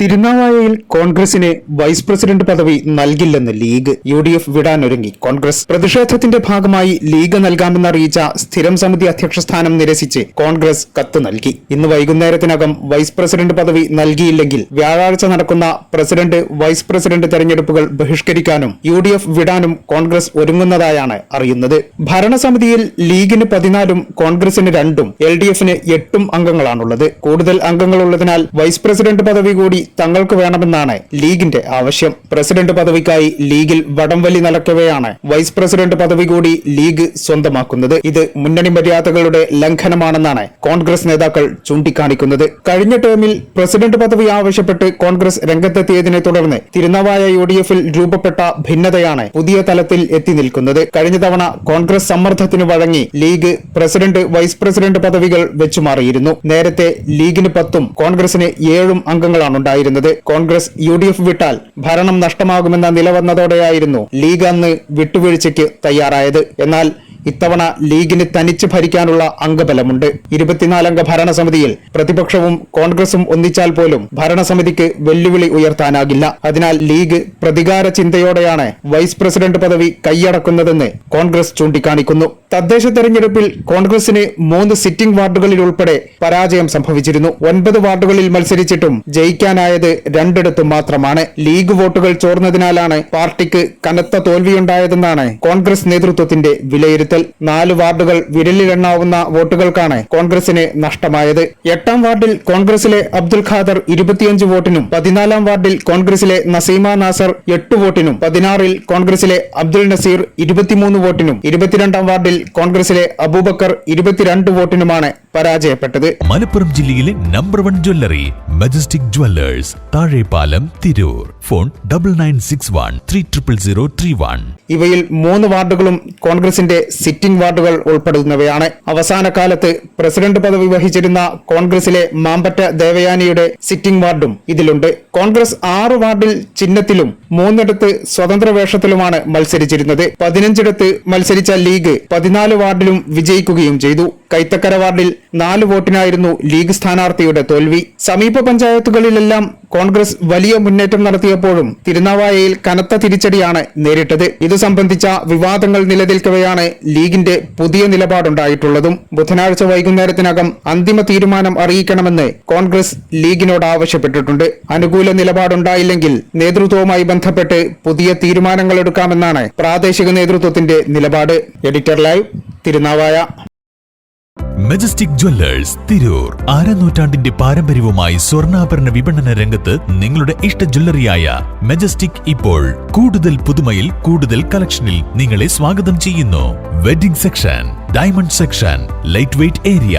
തിരുനാവായയിൽ കോൺഗ്രസിന് vice president പദവി നൽകില്ലെന്ന് ലീഗ്. യു ഡി എഫ് വിടാനൊരുങ്ങി കോൺഗ്രസ് പ്രതിഷേധത്തിന്റെ ഭാഗമായി ലീഗ് നൽകാമെന്ന് അറിയിച്ച സ്ഥിരം സമിതി അധ്യക്ഷ സ്ഥാനം നിരസിച്ച് കോൺഗ്രസ് കത്ത് നൽകി. ഇന്ന് വൈകുന്നേരത്തിനകം വൈസ് പ്രസിഡന്റ് പദവി നൽകിയില്ലെങ്കിൽ വ്യാഴാഴ്ച നടക്കുന്ന പ്രസിഡന്റ് വൈസ് പ്രസിഡന്റ് തെരഞ്ഞെടുപ്പുകൾ ബഹിഷ്കരിക്കാനും യു ഡി എഫ് വിടാനും കോൺഗ്രസ് ഒരുങ്ങുന്നതായാണ് അറിയുന്നത്. ഭരണസമിതിയിൽ ലീഗിന് പതിനാലും കോൺഗ്രസിന് രണ്ടും എൽ ഡി എഫിന് എട്ടും അംഗങ്ങളാണുള്ളത്. കൂടുതൽ അംഗങ്ങളുള്ളതിനാൽ വൈസ് പ്രസിഡന്റ് പദവി കൂടി തങ്ങൾക്ക് വേണമെന്നാണ് ലീഗിന്റെ ആവശ്യം. പ്രസിഡന്റ് പദവിക്കായി ലീഗിൽ വടംവലി നടക്കവെയാണ് വൈസ് പ്രസിഡന്റ് പദവി കൂടി ലീഗ് സ്വന്തമാക്കുന്നത്. ഇത് മുന്നണി മര്യാദകളുടെ ലംഘനമാണെന്നാണ് കോൺഗ്രസ് നേതാക്കൾ ചൂണ്ടിക്കാണിക്കുന്നത്. കഴിഞ്ഞ ടേമിൽ പ്രസിഡന്റ് പദവി ആവശ്യപ്പെട്ട് കോൺഗ്രസ് രംഗത്തെത്തിയതിനെ തുടർന്ന് തിരുനാവായ യു ഡി എഫിൽ രൂപപ്പെട്ട ഭിന്നതയാണ് പുതിയ തലത്തിൽ എത്തി നിൽക്കുന്നത്. കഴിഞ്ഞ തവണ കോൺഗ്രസ് സമ്മർദ്ദത്തിന് വഴങ്ങി ലീഗ് പ്രസിഡന്റ് വൈസ് പ്രസിഡന്റ് പദവികൾ വെച്ചുമാറിയിരുന്നു നേരത്തെ ലീഗിന് പത്തും കോൺഗ്രസിന് ഏഴും അംഗങ്ങളാണ് ഉണ്ടായിരുന്നത് കോൺഗ്രസ് യു ഡി എഫ് വിട്ടാൽ ഭരണം നഷ്ടമാകുമെന്ന നില വന്നതോടെയായിരുന്നു ലീഗ് അന്ന് വിട്ടുവീഴ്ചയ്ക്ക് തയ്യാറായത്. എന്നാൽ ഇത്തവണ ലീഗിന് തനിച്ച് ഭരിക്കാനുള്ള അംഗബലമുണ്ട്. ഇരുപത്തിനാലംഗ ഭരണസമിതിയിൽ പ്രതിപക്ഷവും കോൺഗ്രസും ഒന്നിച്ചാൽ പോലും ഭരണസമിതിക്ക് വെല്ലുവിളി ഉയർത്താനാകില്ല. അതിനാൽ ലീഗ് പ്രതികാര ചിന്തയോടെയാണ് വൈസ് പ്രസിഡന്റ് പദവി കൈയടക്കുന്നതെന്ന് കോൺഗ്രസ് ചൂണ്ടിക്കാണിക്കുന്നു. തദ്ദേശ തെരഞ്ഞെടുപ്പിൽ കോൺഗ്രസിന് മൂന്ന് സിറ്റിംഗ് വാർഡുകളിൽ ഉൾപ്പെടെ പരാജയം സംഭവിച്ചിരുന്നു. ഒൻപത് വാർഡുകളിൽ മത്സരിച്ചിട്ടും ജയിക്കാനായത് രണ്ടിടത്തും മാത്രമാണ്. ലീഗ് വോട്ടുകൾ ചോർന്നതിനാലാണ് പാർട്ടിക്ക് കനത്ത തോൽവിയുണ്ടായതെന്നാണ് കോൺഗ്രസ് നേതൃത്വത്തിന്റെ വിലയിരുത്തൽ. നാല് വാർഡുകൾ വിരലിലെണ്ണാവുന്ന വോട്ടുകൾക്കാണ് കോൺഗ്രസിന് നഷ്ടമായത്. എട്ടാം വാർഡിൽ കോൺഗ്രസിലെ അബ്ദുൽ ഖാദർ ഇരുപത്തിയഞ്ച് വോട്ടിനും പതിനാലാം വാർഡിൽ കോൺഗ്രസിലെ നസീമ നാസർ എട്ട് വോട്ടിനും പതിനാറിൽ കോൺഗ്രസിലെ അബ്ദുൽ നസീർ ഇരുപത്തിമൂന്ന് വോട്ടിനും ഇരുപത്തിരണ്ടാം വാർഡിൽ കോൺഗ്രസിലെ അബൂബക്കർ ഇരുപത്തിരണ്ട് വോട്ടിനുമാണ് പരാജയപ്പെട്ടത്. മലപ്പുറം ജില്ലയിലെ number one jewellery Majestic Jewellers Thazhepalam Tirur. Phone double nine six one three triple zero three one ഇവയിൽ മൂന്ന് വാർഡുകളും കോൺഗ്രസിന്റെ സിറ്റിംഗ് വാർഡുകൾ ഉൾപ്പെടുന്നവയാണ്. അവസാന കാലത്ത് പ്രസിഡന്റ് പദവി വഹിച്ചിരുന്ന കോൺഗ്രസിലെ മാമ്പറ്റ ദേവയാനിയുടെ സിറ്റിംഗ് വാർഡും ഇതിലുണ്ട്. കോൺഗ്രസ് ആറ് വാർഡിൽ ചിഹ്നത്തിലും മൂന്നിടത്ത് സ്വതന്ത്ര വേഷത്തിലുമാണ് മത്സരിച്ചിരുന്നത്. പതിനഞ്ചിടത്ത് മത്സരിച്ച ലീഗ് പതിനാല് വാർഡിലും വിജയിക്കുകയും ചെയ്തു. കൈത്തക്കര വാർഡിൽ നാല് വോട്ടിനായിരുന്നു ലീഗ് സ്ഥാനാർത്ഥിയുടെ തോൽവി. സമീപ പഞ്ചായത്തുകളിലെല്ലാം കോൺഗ്രസ് വലിയ മുന്നേറ്റം നടത്തിയപ്പോഴും തിരുനാവായയിൽ കനത്ത തിരിച്ചടിയാണ് നേരിട്ടത്. ഇത് സംബന്ധിച്ച വിവാദങ്ങൾ നിലനിൽക്കവെയാണ് ലീഗിന്റെ പുതിയ നിലപാടുണ്ടായിട്ടുള്ളതും. ബുധനാഴ്ച വൈകുന്നേരത്തിനകം അന്തിമ തീരുമാനം അറിയിക്കണമെന്ന് കോൺഗ്രസ് ലീഗിനോട് ആവശ്യപ്പെട്ടിട്ടുണ്ട്. അനുകൂല നിലപാടുണ്ടായില്ലെങ്കിൽ നേതൃത്വവുമായി ബന്ധപ്പെട്ട് പുതിയ തീരുമാനങ്ങൾ എടുക്കാമെന്നാണ് പ്രാദേശിക നേതൃത്വത്തിന്റെ നിലപാട്. Editor live Thirunavaya. Majestic Jewellers Tirur ആരനൂറ്റാണ്ടിന്റെ പാരമ്പര്യവുമായി സ്വർണാഭരണ വിപണന രംഗത്ത് നിങ്ങളുടെ ഇഷ്ട ജ്വല്ലറിയായ മെജസ്റ്റിക് ഇപ്പോൾ കൂടുതൽ പുതുമയിൽ കൂടുതൽ കളക്ഷനിൽ നിങ്ങളെ സ്വാഗതം ചെയ്യുന്നു. Wedding section diamond section light weight area